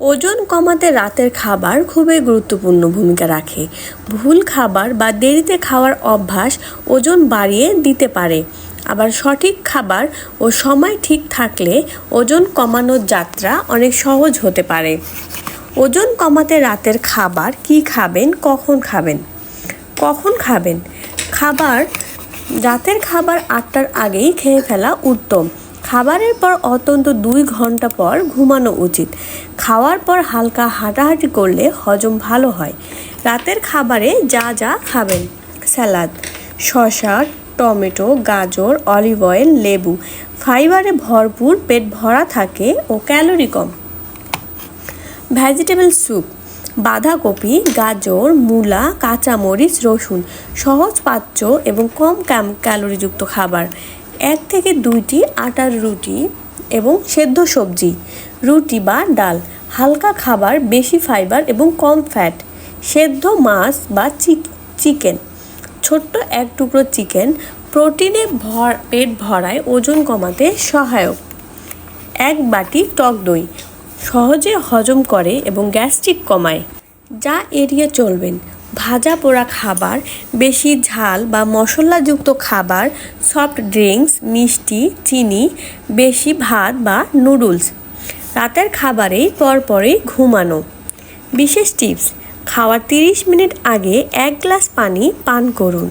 ওজন কমাতে রাতের খাবার খুবই গুরুত্বপূর্ণ ভূমিকা রাখে। ভুল খাবার বা দেরিতে খাওয়ার অভ্যাস ওজন বাড়িয়ে দিতে পারে। আবার সঠিক খাবার ও সময় ঠিক থাকলে ওজন কমানোর যাত্রা অনেক সহজ হতে পারে। ওজন কমাতে রাতের খাবার কি খাবেন, কখন খাবেন? কখন খাবেন? খাবার, রাতের খাবার আটটার আগেই খেয়ে ফেলা উত্তম। খাবারের পর অন্তত দুই ঘণ্টা পর ঘুমানো উচিত। খাওয়ার পর হালকা হাঁটাহাঁটি করলে হজম ভালো হয়। রাতের খাবারে যা যা খাবেন। স্যালাদ, শসা, টমেটো, গাজর, অলিভ অয়েল, লেবু। ফাইবারে ভরপুর পেট ভরা থাকে ও ক্যালোরি কম। ভেজিটেবল স্যুপ, বাঁধাকপি, গাজর, মূলা, কাঁচামরিচ, রসুন সহজ পাচ্য এবং কম ক্যালোরিযুক্ত খাবার। এক থেকে দুইটি আটার রুটি এবং সেদ্ধ সবজি, রুটি বা ডাল, হালকা খাবার, বেশি ফাইবার এবং কম ফ্যাট, সেদ্ধ মাছ বা চিকেন। ছোট্ট এক টুকরো চিকেন প্রোটিনে ভর, পেট ভরায় ওজন কমাতে সহায়ক। এক বাটি টক দই সহজে হজম করে এবং গ্যাস্ট্রিক কমায়, যা এড়িয়ে চলবেন। ভাজা পোড়া খাবার, বেশি ঝাল বা মশলাযুক্ত খাবার সফট ড্রিঙ্কস মিষ্টি, চিনি, বেশি ভাত বা নুডলস রাতের খাবারেই পরপরই ঘুমানো। বিশেষ টিপস খাওয়ার তিরিশ মিনিট আগে এক গ্লাস পানি পান করুন।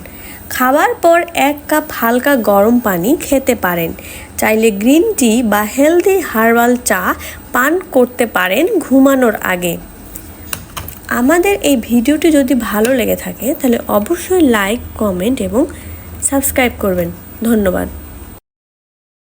খাবার পর এক কাপ হালকা গরম পানি খেতে পারেন। চাইলে গ্রিন টি বা হেলদি হার্বাল চা পান করতে পারেন ঘুমানোর আগে। আমাদের এই ভিডিওটি যদি ভালো লেগে থাকে, তাহলে অবশ্যই লাইক কমেন্ট এবং সাবস্ক্রাইব করবেন। ধন্যবাদ।